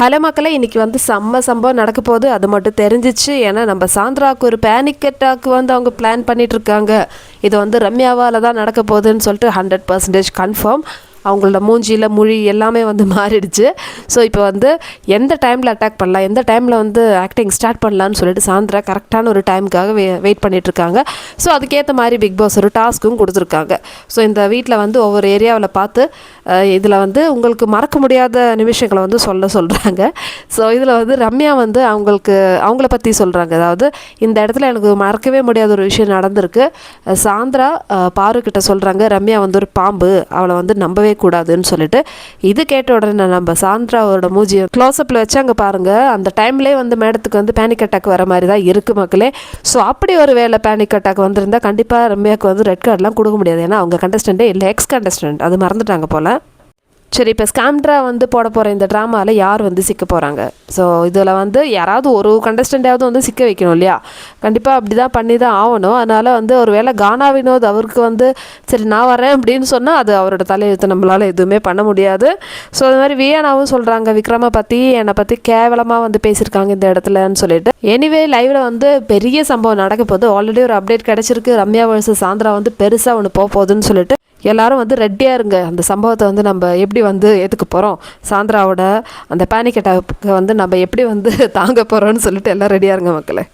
Hello மக்களே இன்றைக்கி வந்து செம்ம சம்பவம் நடக்க போகுது. அது மட்டும் தெரிஞ்சிச்சு. ஏன்னா நம்ம சாந்திராவுக்கு ஒரு பேனிக் அட்டாக் வந்து அவங்க பிளான் பண்ணிகிட்ருக்காங்க இது வந்து ரம்யாவால் தான் நடக்க போகுதுன்னு சொல்லிட்டு ஹண்ட்ரட் பர்சன்டேஜ் கன்ஃபார்ம் அவங்களோட மூஞ்சியில் மொழி எல்லாமே வந்து மாறிடுச்சு. ஸோ இப்போ வந்து எந்த டைமில் அட்டாக் பண்ணலாம் எந்த டைமில் வந்து ஆக்டிங் ஸ்டார்ட் பண்ணலான்னு சொல்லிட்டு சாந்திரா கரெக்டான ஒரு டைமுக்காக வெ வெயிட் பண்ணிகிட்ருக்காங்க ஸோ அதுக்கேற்ற மாதிரி பிக் பாஸ் ஒரு டாஸ்க்கும் கொடுத்துருக்காங்க. ஸோ இந்த வீட்டில் வந்து ஒவ்வொரு ஏரியாவில் பார்த்து இதில் வந்து உங்களுக்கு மறக்க முடியாத நிமிஷங்களை வந்து சொல்ல சொல்கிறாங்க ஸோ இதில் வந்து ரம்யா வந்து அவங்களுக்கு அவங்கள பற்றி சொல்கிறாங்க அதாவது இந்த இடத்துல எனக்கு மறக்கவே முடியாத ஒரு விஷயம் நடந்திருக்கு. சாந்திரா பாரு கிட்ட சொல்கிறாங்க ரம்யா வந்து ஒரு பாம்பு அவளை வந்து நம்பவே கூடாதுன்னு சொல்லிட்டு இது கேட்ட உடனே நம்ம சாந்திராவோட மூஞ்சியை க்ளோஸ்அப்பில் அங்கே பாருங்கள் அந்த டைம்லேயே வந்து மேடத்துக்கு வந்து பேனிக் அட்டாக் வர மாதிரி தான் இருக்குது மக்களே. ஸோ அப்படி ஒரு வேளை பேனிக் அட்டாக் வந்திருந்தால் கண்டிப்பாக ரம்யாவுக்கு வந்து ரெட் கார்டெலாம் கொடுக்க முடியாது. ஏன்னா அவங்க கண்டஸ்டண்ட்டே இல்லை எக்ஸ் கண்டஸ்டன்ட் அது மறந்துட்டாங்க போல். சரி இப்போ ஸ்கேம்ட்ரா வந்து போட போகிற இந்த ட்ராமாவில் யார் வந்து சிக்க போகிறாங்க ஸோ இதில் வந்து யாராவது ஒரு கண்டஸ்டண்ட்டாவது வந்து சிக்க வைக்கணும் இல்லையா? கண்டிப்பாக அப்படி தான் பண்ணி தான் ஆகணும். அதனால் வந்து ஒரு வேளை கானா வினோத் அவருக்கு வந்து சரி நான் வரேன் அப்படின்னு சொன்னால் அது அவரோட தலையெழுத்து நம்மளால் எதுவுமே பண்ண முடியாது. ஸோ அது மாதிரி வியானாவும் சொல்கிறாங்க விக்ரமை பற்றி என்னை பற்றி கேவலமாக வந்து பேசியிருக்காங்க இந்த இடத்துலன்னு சொல்லிட்டு. எனிவே லைவில் வந்து பெரிய சம்பவம் நடக்க போகுது. ஆல்ரெடி ஒரு அப்டேட் கிடச்சிருக்கு. ரம்யா வர்சஸ் சாந்திரா வந்து பெருசாக ஒன்று போக போகுதுன்னு சொல்லிட்டு எல்லாரும் வந்து ரெடியாக இருங்க. அந்த சம்பவத்தை வந்து நம்ம எப்படி வந்து ஏற்றுக்க போகிறோம் சாந்திராவோட அந்த பேனிக் அட்டாக்கு வந்து நம்ம எப்படி வந்து தாங்க போகிறோம்னு சொல்லிட்டு எல்லாம் ரெடியாக இருங்க மக்களே.